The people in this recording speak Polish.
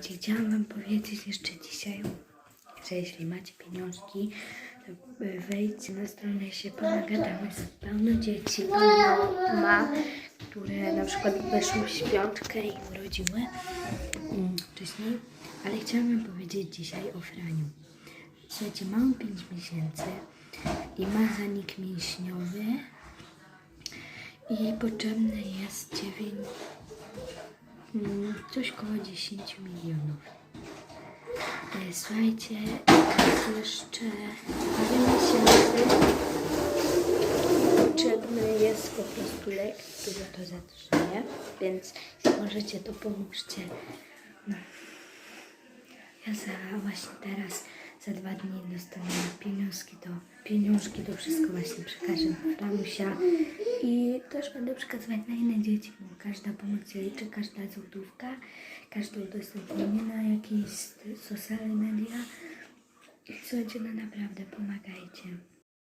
Słuchajcie, chciałam Wam powiedzieć jeszcze dzisiaj, że jeśli macie pieniążki, to y, wejdźcie na stronę się pomaga, tam jest pełno dzieci, pełno ma, które na przykład weszły w świątkę i urodziły mm, wcześniej, ale chciałam Wam powiedzieć dzisiaj o Franiu. Słuchajcie, mam 5 miesięcy i ma zanik mięśniowy i potrzebne jest 9, mm, coś koło 10 milionów. E, Słuchajcie, jeszcze parę miesięcy. Potrzebny jest po prostu lek, który to zatrzymie, więc możecie, to pomóżcie. No. Ja za właśnie teraz, za dwa dni dostanę pieniążki to wszystko właśnie przekażę na i też będę przekazywać na inne dzieci, bo każda pomoc się liczy, każda złotówka, każde udostępnienie na jakieś social media. Słuchajcie, no naprawdę pomagajcie.